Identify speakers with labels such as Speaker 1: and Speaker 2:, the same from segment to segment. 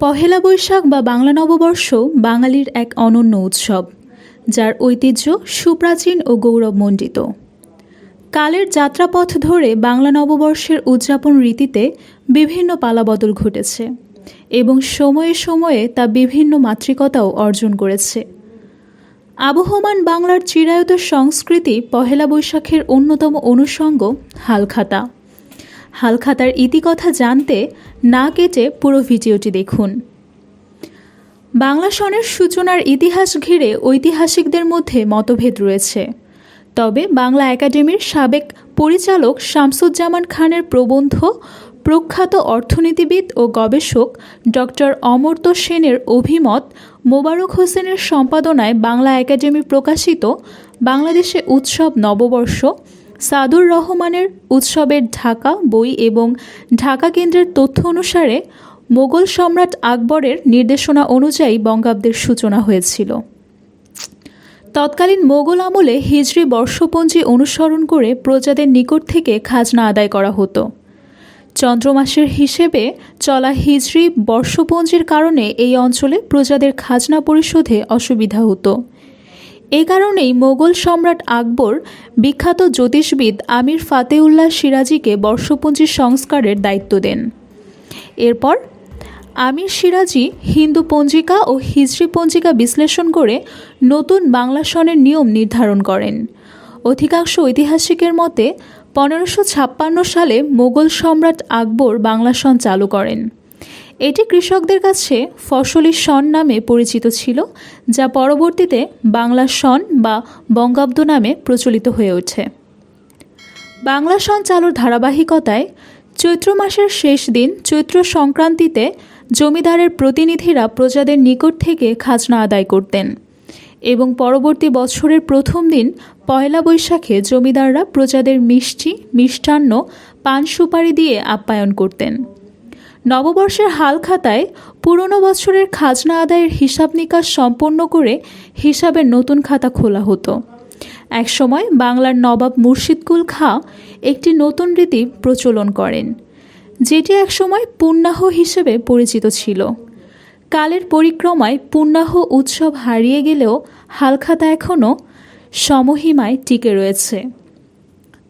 Speaker 1: পহেলা বৈশাখ বা বাংলা নববর্ষ বাঙালির এক অনন্য উৎসব, যার ঐতিহ্য সুপ্রাচীন ও গৌরবমণ্ডিত। কালের যাত্রাপথ ধরে বাংলা নববর্ষের উদযাপন রীতিতে বিভিন্ন পালাবদল ঘটেছে এবং সময়ে সময়ে তা বিভিন্ন মাতৃকতাও অর্জন করেছে। আবহমান বাংলার চিরায়ত সংস্কৃতি পহেলা বৈশাখের অন্যতম অনুষঙ্গ হালখাতা। হালখাতার ইতিকথা জানতে না কেটে পুরো ভিডিওটি দেখুন। বাংলা সনের সূচনার ইতিহাস ঘিরে ঐতিহাসিকদের মধ্যে মতভেদ রয়েছে। তবে বাংলা একাডেমির সাবেক পরিচালক শামসুজ্জামান খানের প্রবন্ধ, প্রখ্যাত অর্থনীতিবিদ ও গবেষক ডক্টর অমর্ত্য সেনের অভিমত মোবারক হোসেনের সম্পাদনায় বাংলা একাডেমি প্রকাশিত বাংলাদেশে উৎসব নববর্ষ সাদুর রহমানের উৎসবের ঢাকা বই এবং ঢাকা কেন্দ্রের তথ্য অনুসারে মোগল সম্রাট আকবরের নির্দেশনা অনুযায়ী বঙ্গাব্দের সূচনা হয়েছিল। তৎকালীন মোগল আমলে হিজরি বর্ষপঞ্জি অনুসরণ করে প্রজাদের নিকট থেকে খাজনা আদায় করা হতো। চন্দ্রমাসের হিসেবে চলা হিজরি বর্ষপঞ্জির কারণে এই অঞ্চলে প্রজাদের খাজনা পরিশোধে অসুবিধা হতো। এ কারণেই মোগল সম্রাট আকবর বিখ্যাত জ্যোতিষবিদ আমির ফাতেউল্লাহ সিরাজিকে বর্ষপঞ্জি সংস্কারের দায়িত্ব দেন। এরপর আমির সিরাজি হিন্দু পঞ্জিকা ও হিজরি পঞ্জিকা বিশ্লেষণ করে নতুন বাংলা সনের নিয়ম নির্ধারণ করেন। অধিকাংশ ঐতিহাসিকের মতে, পনেরোশো ছাপ্পান্ন সালে মোগল সম্রাট আকবর বাংলা সন চালু করেন। এটি কৃষকদের কাছে ফসলি সন নামে পরিচিত ছিল, যা পরবর্তীতে বাংলা সন বা বঙ্গাব্দ নামে প্রচলিত হয়ে ওঠে। বাংলা সন চালুর ধারাবাহিকতায় চৈত্র মাসের শেষ দিন চৈত্র সংক্রান্তিতে জমিদারের প্রতিনিধিরা প্রজাদের নিকট থেকে খাজনা আদায় করতেন এবং পরবর্তী বছরের প্রথম দিন পয়লা বৈশাখে জমিদাররা প্রজাদের মিষ্টি, মিষ্টান্ন, পান সুপারি দিয়ে আপ্যায়ন করতেন। নববর্ষের হালখাতায় পুরনো বছরের খাজনা আদায়ের হিসাব নিকাশ সম্পন্ন করে হিসাবের নতুন খাতা খোলা হতো। একসময় বাংলার নবাব মুর্শিদকুল খাঁ একটি নতুন রীতি প্রচলন করেন, যেটি একসময় পুণ্যাহ হিসেবে পরিচিত ছিল। কালের পরিক্রমায় পুণ্যাহ উৎসব হারিয়ে গেলেও হালখাতা এখনও সমহিমায় টিকে রয়েছে।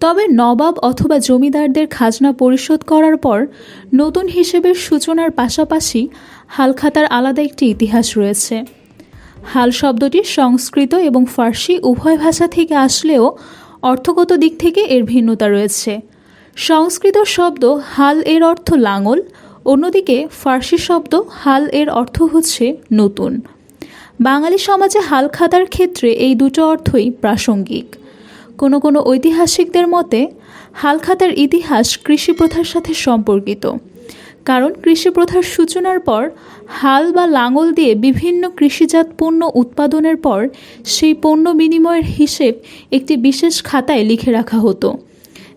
Speaker 1: তবে নবাব অথবা জমিদারদের খাজনা পরিশোধ করার পর নতুন হিসেবের সূচনার পাশাপাশি হালখাতার আলাদা একটি ইতিহাস রয়েছে। হাল শব্দটি সংস্কৃত এবং ফার্সি উভয় ভাষা থেকে আসলেও অর্থগত দিক থেকে এর ভিন্নতা রয়েছে। সংস্কৃত শব্দ হাল এর অর্থ লাঙল, অন্যদিকে ফার্সি শব্দ হাল এর অর্থ হচ্ছে নতুন। বাঙালি সমাজে হালখাতার ক্ষেত্রে এই দুটো অর্থই প্রাসঙ্গিক। কোনো কোনো ঐতিহাসিকদের মতে, হালখাতার ইতিহাস কৃষি প্রথার সাথে সম্পর্কিত। কারণ কৃষি প্রথার সূচনার পর, হাল বা লাঙল দিয়ে বিভিন্ন কৃষিজাত পণ্য উৎপাদনের পর, সেই পণ্য বিনিময়ের হিসেব একটি বিশেষ খাতায় লিখে রাখা হতো,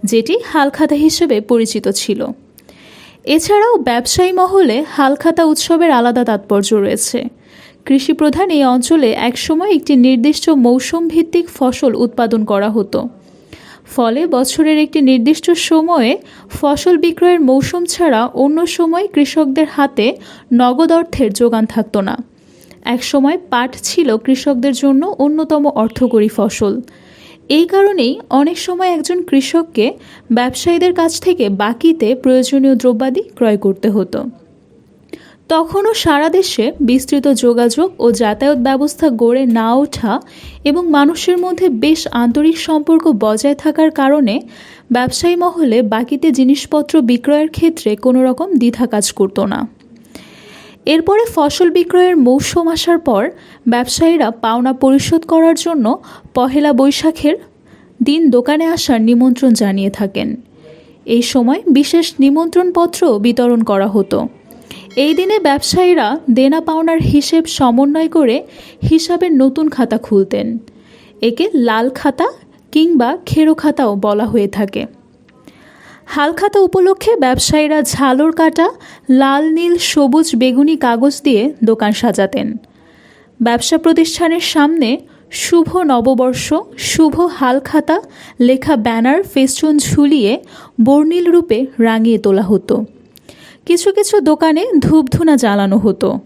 Speaker 1: যেটি হালখাতা হিসেবে পরিচিত ছিল। এছাড়াও ব্যবসায়ী মহলে হালখাতা উৎসবের আলাদা তাৎপর্য রয়েছে। কৃষি প্রধান এই অঞ্চলে একসময় একটি নির্দিষ্ট মৌসুম ভিত্তিক ফসল উৎপাদন করা হতো। ফলে বছরের একটি নির্দিষ্ট সময়ে ফসল বিক্রয়ের মৌসুম ছাড়া অন্য সময় কৃষকদের হাতে নগদ অর্থের যোগান থাকতো না। একসময় পাট ছিল কৃষকদের জন্য অন্যতম অর্থকরী ফসল। এই কারণেই অনেক সময় একজন কৃষককে ব্যবসায়ীদের কাছ থেকে বাকিতে প্রয়োজনীয় দ্রব্যাদি ক্রয় করতে হতো। তখনও সারা দেশে বিস্তৃত যোগাযোগ ও যাতায়াত ব্যবস্থা গড়ে না ওঠা এবং মানুষের মধ্যে বেশ আন্তরিক সম্পর্ক বজায় থাকার কারণে ব্যবসায়ী মহলে বাকিতে জিনিসপত্র বিক্রয়ের ক্ষেত্রে কোনো রকম দ্বিধা কাজ করতো না। এরপরে ফসল বিক্রয়ের মৌসুম আসার পর ব্যবসায়ীরা পাওনা পরিশোধ করার জন্য পহেলা বৈশাখের দিন দোকানে আসার নিমন্ত্রণ জানিয়ে থাকেন। এই সময় বিশেষ নিমন্ত্রণপত্র বিতরণ করা হতো। এই দিনে ব্যবসায়ীরা দেনা পাওনার হিসেব সমন্বয় করে হিসাবের নতুন খাতা খুলতেন। একে লাল খাতা কিংবা খেরো খাতাও বলা হয়ে থাকে। হালখাতা উপলক্ষে ব্যবসায়ীরা ঝালর কাটা, লাল, নীল, সবুজ, বেগুনি কাগজ দিয়ে দোকান সাজাতেন। ব্যবসা প্রতিষ্ঠানের সামনে শুভ নববর্ষ, শুভ হালখাতা লেখা ব্যানার, ফেস্টুন ঝুলিয়ে বর্ণিল রূপে রাঙিয়ে তোলা হতো। কিছু কিছু দোকানে ধূপধুনা জ্বালানো হতো।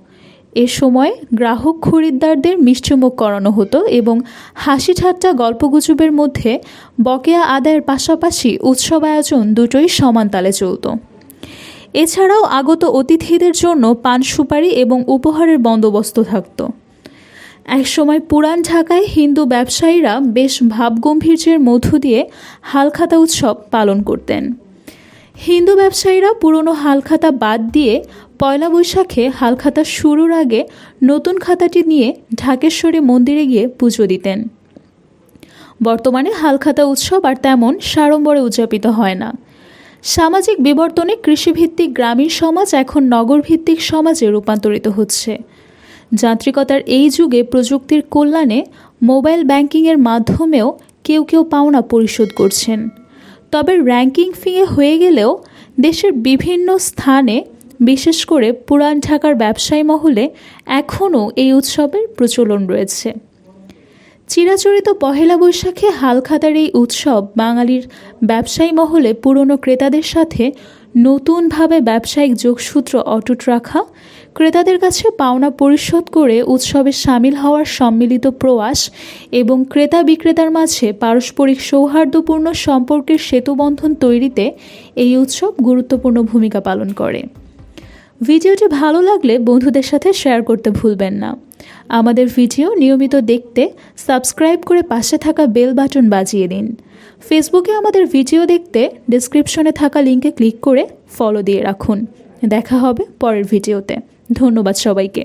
Speaker 1: এ সময় গ্রাহক খরিদ্দারদের মিষ্টিমুখ করানো হতো এবং হাসি ঠাট্টা গল্পগুজবের মধ্যে বকেয়া আদায়ের পাশাপাশি উৎসব আয়োজন দুটোই সমান তালে চলত। এছাড়াও আগত অতিথিদের জন্য পান সুপারি এবং উপহারের বন্দোবস্ত থাকতো। একসময় পুরান ঢাকায় হিন্দু ব্যবসায়ীরা বেশ ভাবগম্ভীর্যের মধ্য দিয়ে হালখাতা উৎসব পালন করতেন। হিন্দু ব্যবসায়ীরা পুরনো হালখাতা বাদ দিয়ে পয়লা বৈশাখে হালখাতা শুরুর আগে নতুন খাতাটি নিয়ে ঢাকেশ্বরী মন্দিরে গিয়ে পুজো দিতেন। বর্তমানে হালখাতা উৎসব আর তেমন সাড়ম্বরে উদযাপিত হয় না। সামাজিক বিবর্তনে কৃষিভিত্তিক গ্রামীণ সমাজ এখন নগরভিত্তিক সমাজে রূপান্তরিত হচ্ছে। যান্ত্রিকতার এই যুগে প্রযুক্তির কল্যাণে মোবাইল ব্যাংকিংয়ের মাধ্যমেও কেউ কেউ পাওনা পরিশোধ করছেন। তবে র্যাঙ্কিং ফিয়ে হয়ে গেলেও দেশের বিভিন্ন স্থানে, বিশেষ করে পুরান ঢাকার ব্যবসায়ী মহলে, এখনও এই উৎসবের প্রচলন রয়েছে। চিরাচরিত পহেলা বৈশাখে হালখাতার এই উৎসব বাঙালির ব্যবসায়ী মহলে পুরনো ক্রেতাদের সাথে নতুনভাবে ব্যবসায়িক যোগসূত্র অটুট রাখা ক্রেতাদের কাছে পাওনা পরিশোধ করে উৎসবে সামিল হওয়ার সম্মিলিত প্রয়াস এবং ক্রেতা বিক্রেতার মাঝে পারস্পরিক সৌহার্দ্যপূর্ণ সম্পর্কের সেতুবন্ধন তৈরিতে এই উৎসব গুরুত্বপূর্ণ ভূমিকা পালন করে। ভিডিওটি ভালো লাগলে বন্ধুদের সাথে শেয়ার করতে ভুলবেন না। আমাদের ভিডিও নিয়মিত দেখতে সাবস্ক্রাইব করে পাশে থাকা বেল বাটন বাজিয়ে দিন। ফেসবুকে আমাদের ভিডিও দেখতে ডিসক্রিপশনে থাকা লিঙ্কে ক্লিক করে ফলো দিয়ে রাখুন। দেখা হবে পরের ভিডিওতে। ধন্যবাদ সবাইকে।